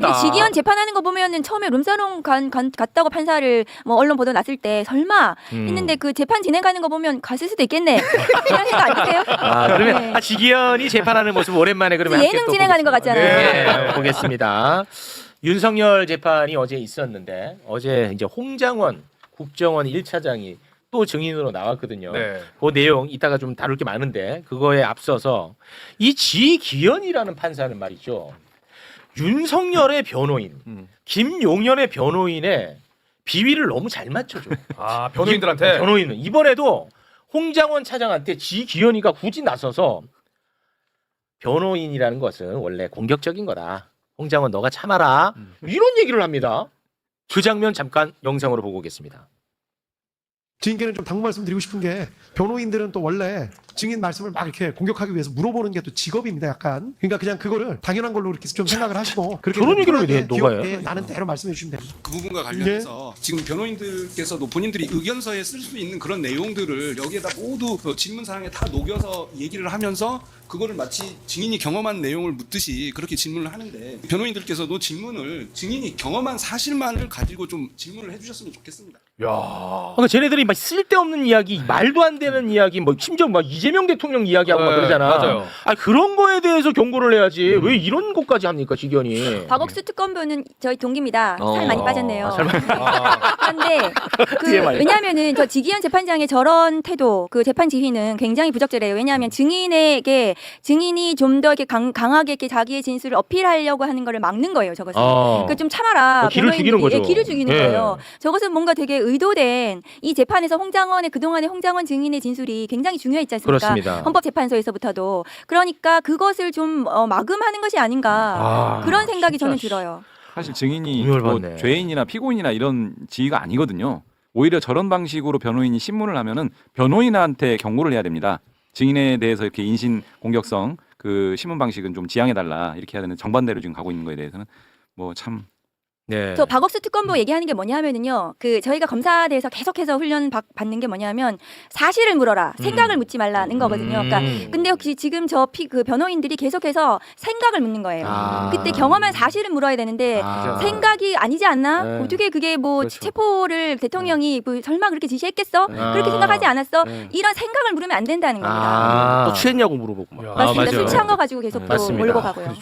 근데 지기현 재판하는 거 보면은 처음에 룸사롱 간, 간, 갔다고 판사를 뭐 언론 보도 났을 때 설마 음. 했는데 그 재판 진행하는 거 보면 갔을 수도 있겠네. 이런 생각 안 드세요? 아 그러면 네. 아, 지기현이 재판하는 모습 오랜만에 그러면 예능 함께 또 진행하는 것 보겠습니다. 같잖아요. 네, 보겠습니다. 윤석열 재판이 어제 있었는데 어제 이제 홍장원 국정원 1차장이 또 증인으로 나왔거든요. 네. 그 내용 이따가 좀 다룰 게 많은데 그거에 앞서서 이 지기현이라는 판사는 말이죠. 윤석열의 변호인, 음. 김용현의 변호인의 비위를 너무 잘 맞춰줘. 아 변호인들한테 변호인은 이번에도 홍장원 차장한테 지기현이가 굳이 나서서 변호인이라는 것은 원래 공격적인 거다. 홍장원 너가 참아라. 음. 이런 얘기를 합니다. 그 장면 잠깐 영상으로 보고 오겠습니다. 증인께는 좀 당부 말씀 드리고 싶은 게 변호인들은 또 원래 증인 말씀을 막 이렇게 공격하기 위해서 물어보는 게 또 직업입니다, 약간. 그러니까 그냥 그거를 당연한 걸로 이렇게 좀 생각을 하시고 그렇게 저런 얘기를 왜 녹아요? 귀엽게 나는 대로 말씀해 주시면 됩니다. 그 부분과 관련해서 지금 변호인들께서도 본인들이 의견서에 쓸 수 있는 그런 내용들을 여기에다 모두 그 질문 사항에 다 녹여서 얘기를 하면서 그거를 마치 증인이 경험한 내용을 묻듯이 그렇게 질문을 하는데 변호인들께서도 질문을 증인이 경험한 사실만을 가지고 좀 질문을 해주셨으면 좋겠습니다. 야 그러니까 쟤네들이 막 쓸데없는 이야기, 말도 안 되는 이야기, 뭐 심지어 막 이재명 대통령 이야기하고 막 네, 그러잖아. 맞아요. 아 그런 거에 대해서 경고를 해야지. 왜 이런 것까지 합니까, 지기현이? 박옥수 특검부는 저희 동기입니다. 어. 살 많이 빠졌네요. 아, 살 아, 그런데 그 TMI. 왜냐하면은 저 지기현 재판장의 저런 태도, 그 재판 지휘는 굉장히 부적절해요. 왜냐하면 증인에게 증인이 좀 더 이렇게 강, 강하게 이렇게 자기의 진술을 어필하려고 하는 거를 막는 거예요. 저것은. 어. 그좀 참아라. 어, 기를 변호인들이. 죽이는 거죠. 예, 기를 죽이는 예. 거예요. 저것은 뭔가 되게 의도된 이 재판에서 홍장원의 그동안의 홍장원 증인의 진술이 굉장히 중요했지 않습니까? 그렇습니다. 헌법재판소에서부터도. 그러니까 그것을 좀 어, 마금하는 것이 아닌가. 아, 그런 생각이 저는 씨. 들어요. 사실 증인이 공유를 뭐 받네. 죄인이나 피고인이나 이런 지위가 아니거든요. 오히려 저런 방식으로 변호인이 신문을 하면은 변호인한테 경고를 해야 됩니다. 증인에 대해서 이렇게 인신 공격성 그 신문 방식은 좀 지양해 달라 이렇게 해야 되는 정반대로 지금 가고 있는 거에 대해서는 뭐 참 네. 저 박옥수 특검보 얘기하는 게 뭐냐면은요. 그 저희가 검사대에서 계속해서 훈련 받, 받는 게 뭐냐면 사실을 물어라. 생각을 음. 묻지 말라는 거거든요. 그러니까 음. 근데 혹시 지금 저그 변호인들이 계속해서 생각을 묻는 거예요. 아. 그때 경험한 사실을 물어야 되는데 아. 생각이 아니지 않나? 네. 어떻게 그게 뭐 그렇죠. 체포를 대통령이 뭐 설마 그렇게 지시했겠어? 아. 그렇게 생각하지 않았어? 네. 이런 생각을 물으면 안 된다는 겁니다. 아. 또 취했냐고 물어보고 막. 야. 맞습니다. 맞아요. 술 취한 거 가지고 계속 또 맞습니다. 몰고 가고요.